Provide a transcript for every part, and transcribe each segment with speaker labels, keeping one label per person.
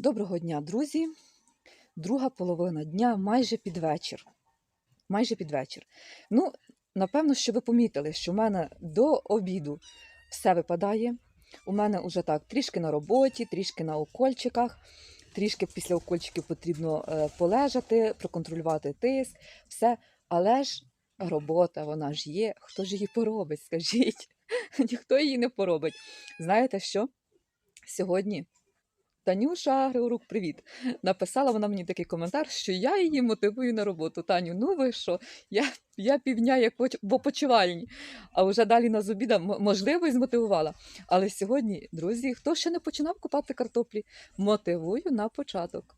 Speaker 1: Доброго дня, друзі. Друга половина дня майже під вечір. Майже під вечір. Ну, напевно, що ви помітили, що в мене до обіду все випадає. У мене вже так трішки на роботі, трішки на укольчиках, трішки після укольчиків потрібно е, полежати, проконтролювати тиск, все. Але ж робота, вона ж є. Хто ж її поробить? Скажіть? Ніхто її не поробить. Знаєте що? Сьогодні Танюша Григорук, привіт. Написала вона мені такий коментар, що я її мотивую на роботу. Таню, ну ви що? Я, я півдня як в опочивальні, а вже далі на зобіда, можливо, і змотивувала. Але сьогодні, друзі, хто ще не починав купати картоплі, мотивую на початок.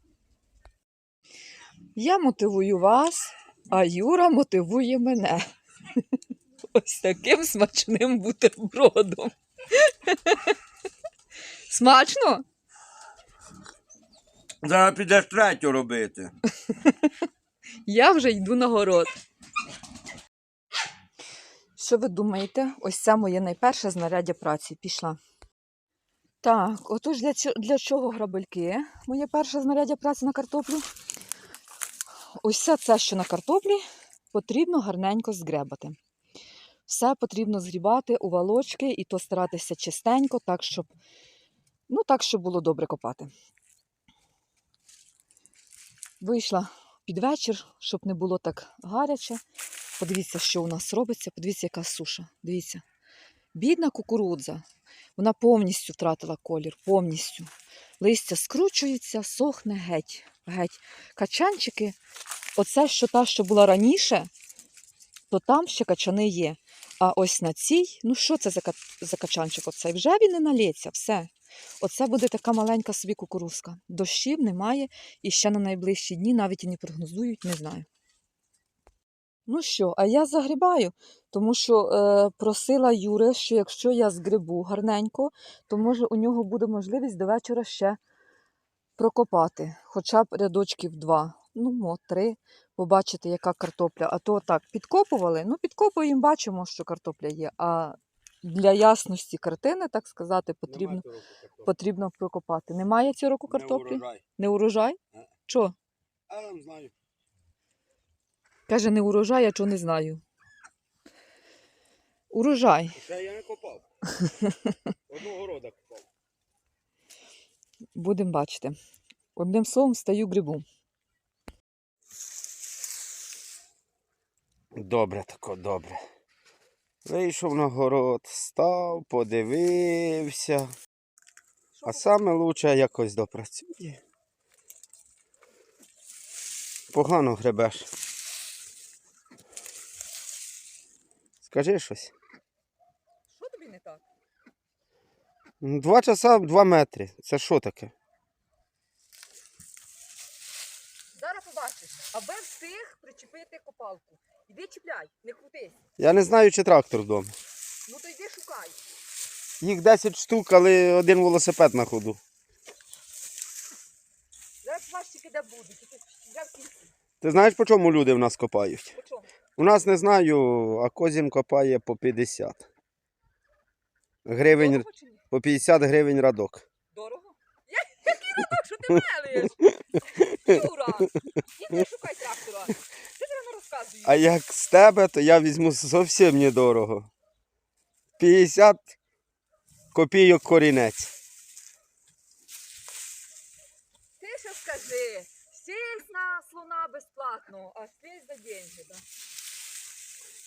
Speaker 1: Я мотивую вас, а Юра мотивує мене. Ось таким смачним бутербродом. Смачно?
Speaker 2: Зараз підеш третю робити.
Speaker 1: Я вже йду на город. Що ви думаєте? Ось це моє найперше знаряддя праці пішла. Так, отож для, для чого грабельки? Моє перше знаряддя праці на картоплю. Ось все це, що на картоплі, потрібно гарненько згребати. Все потрібно згрібати у валочки і то старатися чистенько, так, щоб, ну, так, щоб було добре копати. Вийшла під вечір, щоб не було так гаряче. Подивіться, що у нас робиться. Подивіться, яка суша. Дивіться. Бідна кукурудза. Вона повністю втратила колір, повністю. Листя скручується, сохне геть. геть. Качанчики, оце, що та, що була раніше, то там ще качани є. А ось на цій, ну що це за, качанчик? Оцей? Вже він не налється, все. Оце буде така маленька собі кукурузка. Дощів немає, і ще на найближчі дні навіть і не прогнозують, не знаю. Ну що, а я загрібаю, тому що е, просила Юри, що якщо я згребу гарненько, то може у нього буде можливість до вечора ще прокопати, хоча б рядочків два, ну, мо, три, побачити, яка картопля. А то так, підкопували, ну підкопуємо, бачимо, що картопля є. А для ясності картини, так сказати, потрібно, потрібно прокопати. Немає цього року картоплі?
Speaker 2: урожай.
Speaker 1: Не урожай?
Speaker 2: Е.
Speaker 1: Що?
Speaker 2: А я не знаю.
Speaker 1: Каже, не урожай, а чого не знаю. Урожай.
Speaker 2: Ще я не копав. Одного рода копав.
Speaker 1: Будемо бачити. Одним словом, стаю грибу.
Speaker 2: Добре тако, добре. Вийшов на город, став, подивився. А саме лучше якось допрацює. Погано гребеш. Скажи щось.
Speaker 1: Що тобі не так?
Speaker 2: Два часа два метри. Це що таке?
Speaker 1: Зараз побачиш, аби встиг причепити копалку. Іди чіпляй, не крутись.
Speaker 2: Я не знаю, чи трактор вдома.
Speaker 1: Ну то йди шукай.
Speaker 2: Їх 10 штук, але один велосипед на ходу.
Speaker 1: Зараз тільки де тільки в.
Speaker 2: Ти знаєш, по чому люди в нас копають?
Speaker 1: По чому?
Speaker 2: У нас не знаю, а Козін копає по 50. Гривень,
Speaker 1: Дорого чи ні?
Speaker 2: по 50 гривень радок.
Speaker 1: Дорого? Я, який радок, що ти мелиш? Юра, іди шукай трактора. Ти тебе не розказуєш.
Speaker 2: А як з тебе, то я візьму зовсім недорого. 50 копійок корінець.
Speaker 1: Ти ще скажи, сіль на слона безплатно, а сіль за деньги. Да?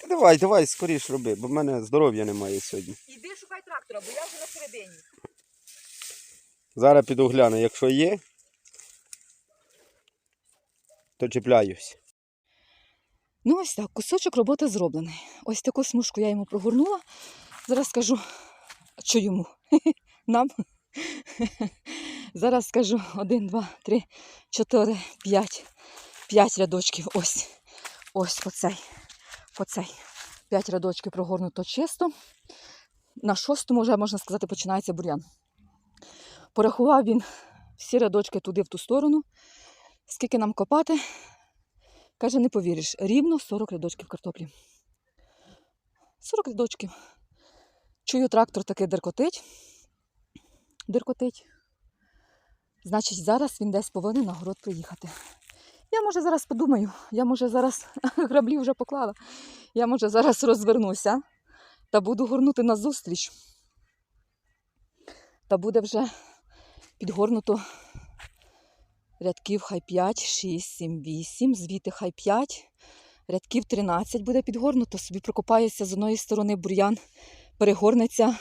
Speaker 2: Та давай, давай, скоріш роби, бо в мене здоров'я немає сьогодні.
Speaker 1: Іди шукай трактора, бо я вже на середині.
Speaker 2: Зараз піду гляну, якщо є, то чіпляюсь.
Speaker 1: Ну, ось так, кусочок роботи зроблений. Ось таку смужку я йому прогорнула. Зараз скажу, що йому? Нам. Зараз скажу один, два, три, чотири, п'ять. П'ять рядочків. Ось. Ось по цей. Цей. П'ять рядочків прогорнуто чисто. На шостому вже, можна сказати, починається бур'ян. Порахував він всі рядочки туди в ту сторону. Скільки нам копати? Каже, не повіриш, рівно 40 рядочків картоплі. 40 рядочків. Чую, трактор таки деркотить. Деркотить. Значить, зараз він десь повинен на город приїхати. Я може зараз подумаю, я може зараз граблі вже поклала. Я може зараз розвернуся та буду горнути на зустріч. Та буде вже підгорнуто рядків хай 5, 6, 7, 8, звідти хай 5, рядків 13 буде підгорнуто, собі прокопається з одної сторони бур'ян, перегорнеться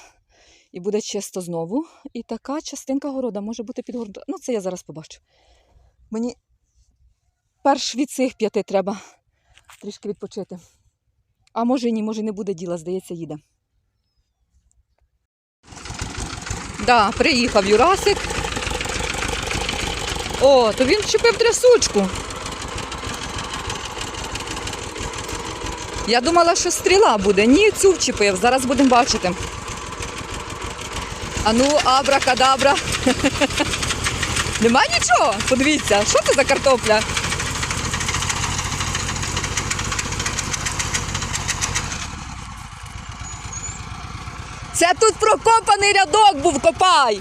Speaker 1: і буде чисто знову. І така частинка города може бути підгорнута. Ну, це я зараз побачу. Мені перш від цих п'яти треба трішки відпочити. А може і ні, може не буде діла, здається, їде. Да, приїхав Юрасик. О, то він вчепив трясучку. Я думала, що стріла буде. Ні, цю вчепив. Зараз будемо бачити. Ану, абракадабра. Нема нічого? Подивіться, що це за картопля? Це тут прокопаний рядок був, копай.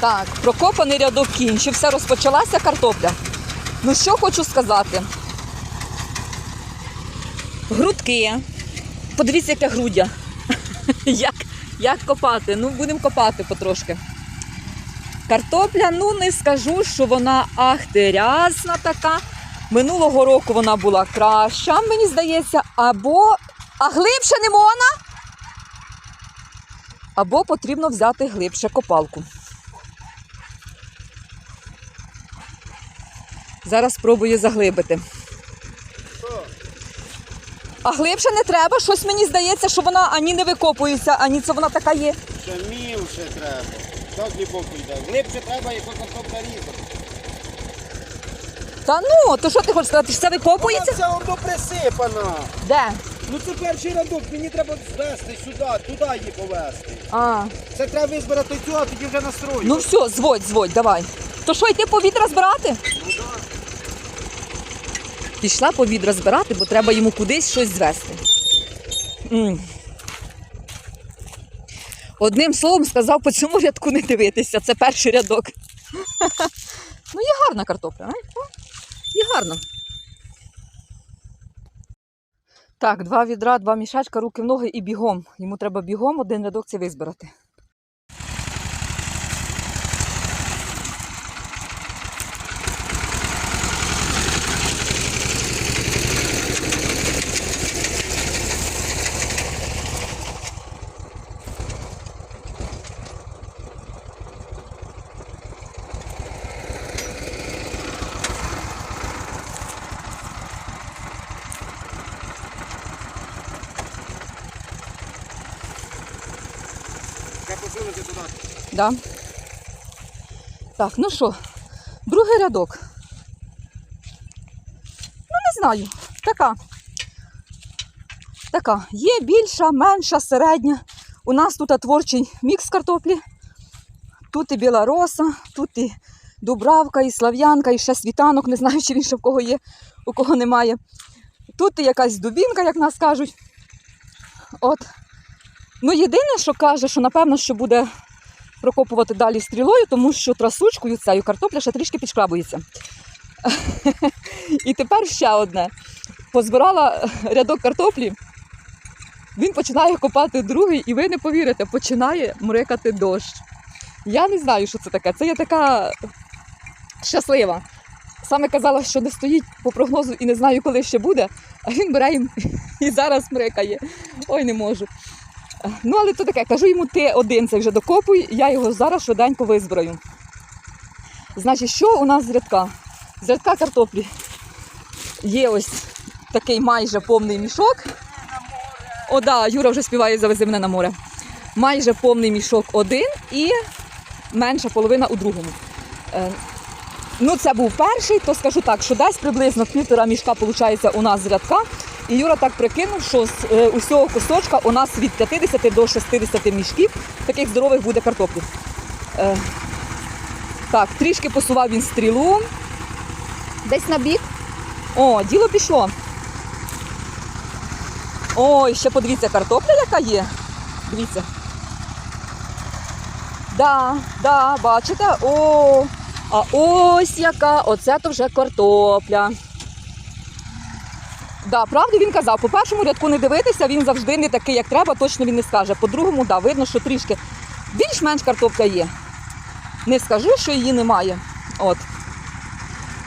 Speaker 1: Так, прокопаний рядок кінчився, розпочалася картопля. Ну що хочу сказати? Грудки. Подивіться, яке грудя. Як, як копати? Ну, будемо копати потрошки. Картопля, ну не скажу, що вона ахтерязна така. Минулого року вона була краща, мені здається, або а глибше не можна. Або потрібно взяти глибше копалку. Зараз спробую заглибити. А глибше не треба, щось мені здається, що вона ані не викопується, ані це вона така є.
Speaker 2: Ще мілше треба. Так глибоко йде. Глибше треба, як картопля різати.
Speaker 1: Та ну, то що ти хочеш сказати, що це викопується?
Speaker 2: Вся ордо присипана.
Speaker 1: Де?
Speaker 2: Ну це перший рядок, мені треба звести сюди, туди її повезти.
Speaker 1: А,
Speaker 2: Це треба визбирати цю, а тоді вже настрою.
Speaker 1: ну все, зводь, зводь, давай. То що, йти повітря збирати? Пішла повітря збирати, бо треба йому кудись щось звести. Одним словом сказав, по цьому рядку не дивитися. Це перший рядок. ну, є гарна картопля, а? Є гарна. Так, два відра, два мішачка, руки в ноги і бігом. Йому треба бігом один рядок це визбирати. Да. Так, ну що, другий рядок. Ну, не знаю. Така. Така. Є більша, менша, середня. У нас тут творчий мікс картоплі. Тут і біла роса, тут і дубравка, і слав'янка, і ще світанок. Не знаю, чи він ще в кого є, у кого немає. Тут і якась дубінка, як нас кажуть. От. Ну, єдине, що каже, що напевно, що буде прокопувати далі стрілою, тому що трасучкою цією картопля ще трішки підшкрабується. І тепер ще одне. Позбирала рядок картоплі, він починає копати другий, і ви не повірите, починає мрикати дощ. Я не знаю, що це таке. Це я така щаслива. Саме казала, що не стоїть по прогнозу і не знаю, коли ще буде, а він бере і, і зараз мрикає. Ой, не можу. Ну, але то таке, кажу йому, ти один це вже докопуй, я його зараз швиденько визбираю. Значить, що у нас з рядка? З рядка картоплі є ось такий майже повний мішок. О, да, Юра вже співає завези мене на море. Майже повний мішок один і менша половина у другому. Е, Ну, це був перший, то скажу так, що десь приблизно півтора мішка виходить у нас з рядка. І Юра так прикинув, що з е, усього кусочка у нас від 50 до 60 мішків таких здорових буде картоплі. Е, так, трішки посував він стрілу десь на бік. О, діло пішло. Ой, ще подивіться, картопля яка є. Дивіться. Да, да, бачите? О, а ось яка, оце то вже картопля. Да, правду він казав, по першому рядку не дивитися, він завжди не такий, як треба, точно він не скаже. По другому, да, видно, що трішки більш-менш картопля є. Не скажу, що її немає. От.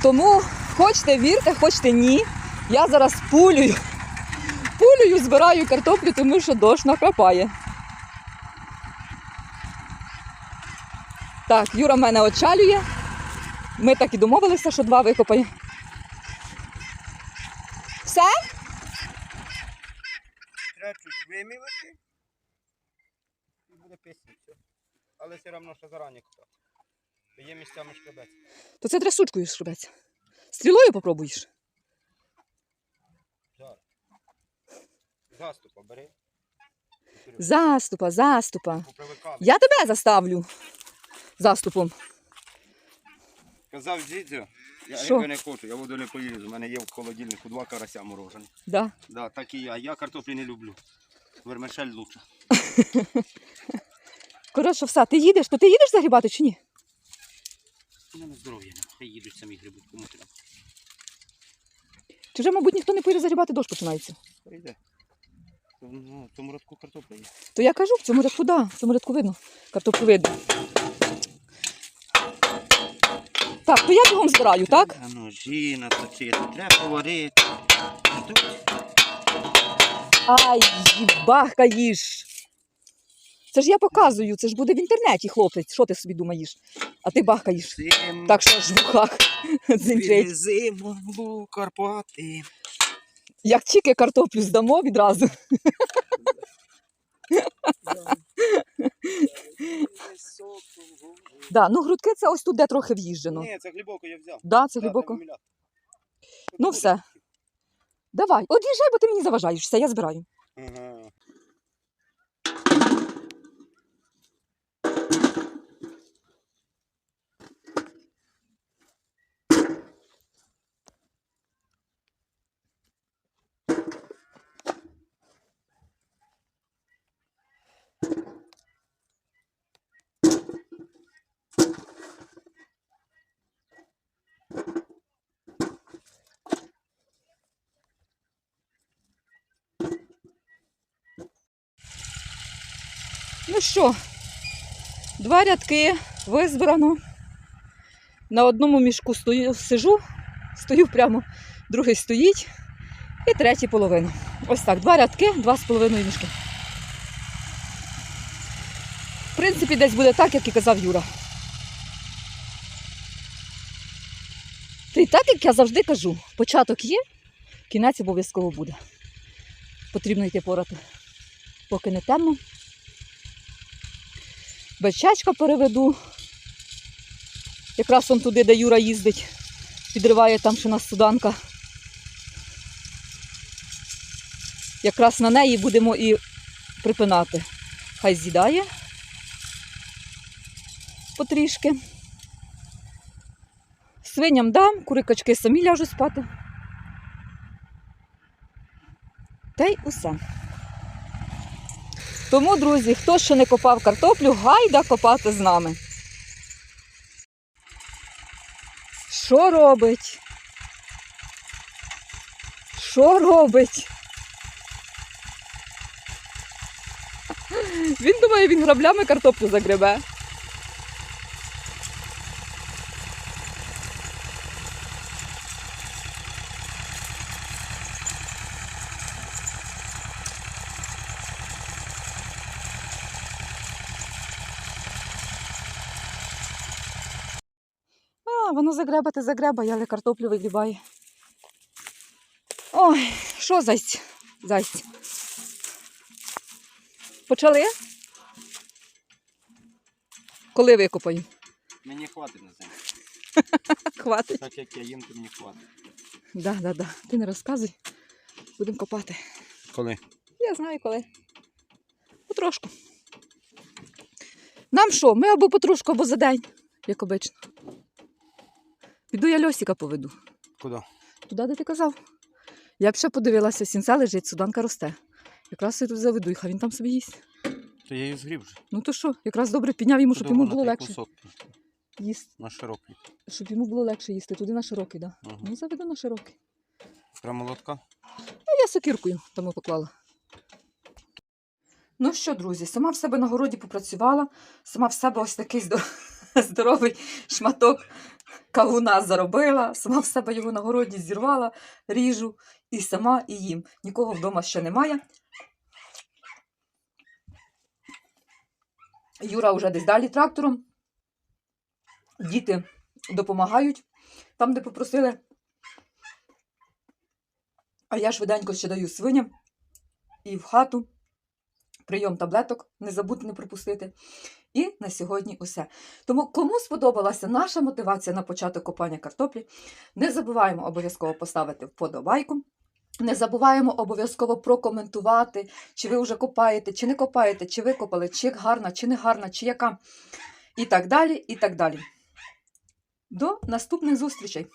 Speaker 1: Тому хочете вірте, хочете ні. Я зараз пулюю. Пулюю, збираю картоплю, тому що дощ накрапає. Так, Юра мене очалює. Ми так і домовилися, що два викопає. Все?
Speaker 2: Треба чуть вимілити. І буде пісніше. Але все одно ще зарані купати. Є місцями шкребець.
Speaker 1: То це трясучкою шрубець. Стрілою попробуєш.
Speaker 2: Зараз. Заступа бери.
Speaker 1: Заступа, заступа. Я тебе заставлю заступом.
Speaker 2: Казав дідзю, я
Speaker 1: Що?
Speaker 2: риби не хочу, я воду не полізу. У мене є в холодильнику два карася морожені.
Speaker 1: Да.
Speaker 2: Да, так і я. Я картоплі не люблю. Вермишель лучше.
Speaker 1: Коротше, все, ти їдеш, то ти їдеш загрібати чи ні?
Speaker 2: У мене здоров'я нема. Хай їдуть самі грибуть, кому треба.
Speaker 1: Чи вже, мабуть, ніхто не поїде загрібати, дощ починається.
Speaker 2: Прийде. Ну, в тому родку картопля є.
Speaker 1: То я кажу, в цьому рядку, да, в цьому рядку видно. Картоплю видно. Так, то я бігом збираю, так?
Speaker 2: А ножі наточити, треба поварити. Тут
Speaker 1: Ай, бахка їж. Це ж я показую, це ж буде в інтернеті, хлопець. Що ти собі думаєш? А ти бахкаєш.
Speaker 2: цим
Speaker 1: Так що аж в ухах дзинчить.
Speaker 2: В Карпати.
Speaker 1: Як тільки картоплю здамо відразу. Да, ну грудки це ось тут де трохи в'їжджено.
Speaker 2: Ні, це глибоко я взяв.
Speaker 1: Да, це глибоко. Ну, все. Давай, од'їжджай, бо ти мені заважаєшся, я збираю.
Speaker 2: Ага.
Speaker 1: Ну що, два рядки визбрано. На одному мішку стою, сижу, стою прямо, другий стоїть і третій половина. Ось так, два рядки, два з половиною мішки. В принципі, десь буде так, як і казав Юра. Та й так, як я завжди кажу, початок є, кінець обов'язково буде. Потрібно йти порати, поки не темно. Бичачка переведу. Якраз он туди, де Юра їздить, підриває там, у нас суданка. Якраз на неї будемо і припинати. Хай з'їдає потрішки. Свиням дам, курикачки самі ляжуть спати. Та й усе. Тому, друзі, хто ще не копав картоплю, гайда копати з нами. Що робить? Що робить? Він думає, він граблями картоплю загребе. А, воно загребати загребає, але картоплю вигрібає. Ой, що зайць? Зайць. Почали? Коли викопаю?
Speaker 2: Мені хватить на землю.
Speaker 1: Хватить.
Speaker 2: Так як я їм, то мені хватить.
Speaker 1: Да, да, да. Ти не розказуй. Будемо копати.
Speaker 2: Коли?
Speaker 1: Я знаю коли. Потрошку. Нам що? Ми або потрошку, або за день, як обично. Піду я льосика поведу.
Speaker 2: Куди?
Speaker 1: туди, де ти казав. Я б ще подивилася, сінця лежить, суданка росте. Якраз я тут заведу їх, а він там собі їсть.
Speaker 2: То я її згріб вже.
Speaker 1: Ну то що, якраз добре підняв йому, щоб йому було легше
Speaker 2: Кусок
Speaker 1: їсти.
Speaker 2: на широкий.
Speaker 1: Щоб йому було легше їсти. Туди на широкий, да.
Speaker 2: Ага.
Speaker 1: Ну, заведу на широкий.
Speaker 2: Прямо лотка.
Speaker 1: А я сокіркою тому поклала. Ну що, друзі, сама в себе на городі попрацювала, сама в себе ось такий здор- здоровий шматок кавуна заробила, сама в себе його на городі зірвала, ріжу і сама і їм. Нікого вдома ще немає. Юра вже десь далі трактором. Діти допомагають там, де попросили. А я швиденько ще даю свиням і в хату. Прийом таблеток, не забудьте не пропустити. І на сьогодні усе. Тому, кому сподобалася наша мотивація на початок копання картоплі, не забуваємо обов'язково поставити вподобайку. Не забуваємо обов'язково прокоментувати, чи ви вже копаєте, чи не копаєте, чи викопали, чи гарна, чи не гарна, чи яка. І так далі, і так далі. До наступних зустрічей!